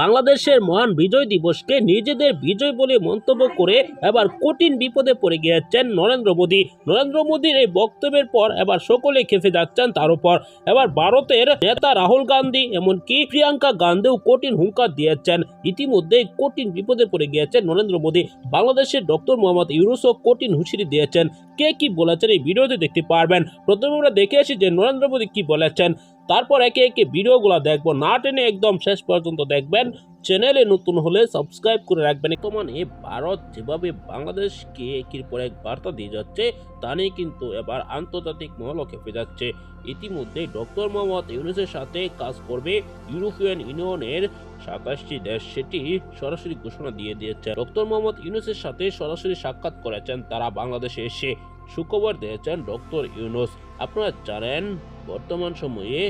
বাংলাদেশের মহান বিজয় দিবসকে নিজেদের বিজয় বলে মন্তব্য করে এবার কঠিন বিপদে পড়ে গিয়েছেন নরেন্দ্র মোদী। নরেন্দ্র মোদীর এই বক্তব্যের পর এবার সকলে খেপে যাচ্ছেন তার উপর। এবার ভারতের নেতা রাহুল গান্ধী এমনকি প্রিয়াঙ্কা গান্ধীও কঠিন হুঙ্কার দিয়েছেন। ইতিমধ্যেই কঠিন বিপদে পড়ে গিয়েছেন নরেন্দ্র মোদী। বাংলাদেশের ডক্টর মোহাম্মদ ইউনুসও কঠিন হুঁশিয়ারি দিয়েছেন। কে কি বলেছেন এই ভিডিওতে দেখতে পারবেন। প্রথমে আমরা দেখে আসি যে নরেন্দ্র মোদী কি বলেছেন। তারপর একে একে ভিডিওগুলো দেখব। না টেনে একদম শেষ পর্যন্ত দেখবেন। চ্যানেলে নতুন হলে সাবস্ক্রাইব করে রাখবেন। বর্তমানে ভারত যেভাবে বাংলাদেশকে একের পর এক বার্তা দিয়ে যাচ্ছে, তা নিয়ে কিন্তু এবার আন্তর্জাতিক মহলও খেপে যাচ্ছে ইতিমধ্যে ডক্টর মোহাম্মদ ইউনুসের সাথে কাজ করবে ইউরোপিয়ান ইউনিয়নের সাতাশটি দেশ। সেটি সরাসরি ঘোষণা দিয়ে দিয়েছে। ডক্টর মোহাম্মদ ইউনুসের সাথে সরাসরি সাক্ষাৎ করেছেন তারা বাংলাদেশে এসে। সুখবর দিয়েছেন ডক্টর ইউনুস। আপনারা জানেন বর্তমান সময়ে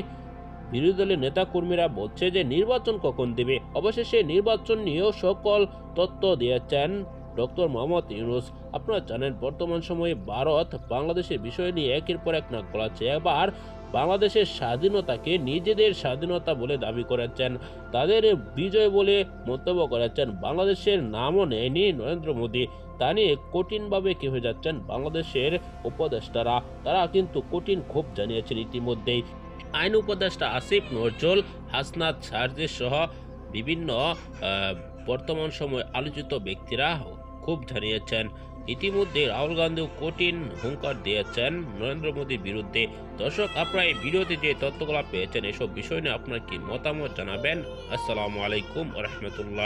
বিরোধী দলের নেতাকর্মীরা বলছে যে নির্বাচন কখন দেবে? অবশেষে নির্বাচন নিয়েও সকল তথ্য দিয়েছেন ডক্টর মোহাম্মদ ইউনুস। আপনারা জানেন, বর্তমান সময়ে ভারত বাংলাদেশের বিষয় নিয়ে একের পর এক নাক গলাচ্ছে। এবার বাংলাদেশের স্বাধীনতাকে নিজেদের স্বাধীনতা বলে দাবি করেছেন। তাদের বিজয় বলে মন্তব্য করেছেন বাংলাদেশের নামও নেয়নি নরেন্দ্র মোদী। তা নিয়ে কঠিনভাবে কেঁপে যাচ্ছেন বাংলাদেশের উপদেষ্টারা। তারা কিন্তু কঠিন ক্ষোভ জানিয়েছেন ইতিমধ্যেই। আইন উপদেষ্টা আসিফ নজরুল, হাসনাত সারজে সহ বিভিন্ন বর্তমান সময় আলোচিত ব্যক্তিরা খুব জানিয়েছেন। ইতিমধ্যে রাহুল গান্ধীও কঠিন হুঙ্কার দিয়েছেন। নরেন্দ্র মোদীর বিরুদ্ধে। দর্শক, আপনারা এই ভিডিওতে যে তথ্যগুলো পেয়েছেন, এসব বিষয় নিয়ে আপনার কি মতামত জানাবেন? আসসালামু আলাইকুম রহমতুল্লাহ।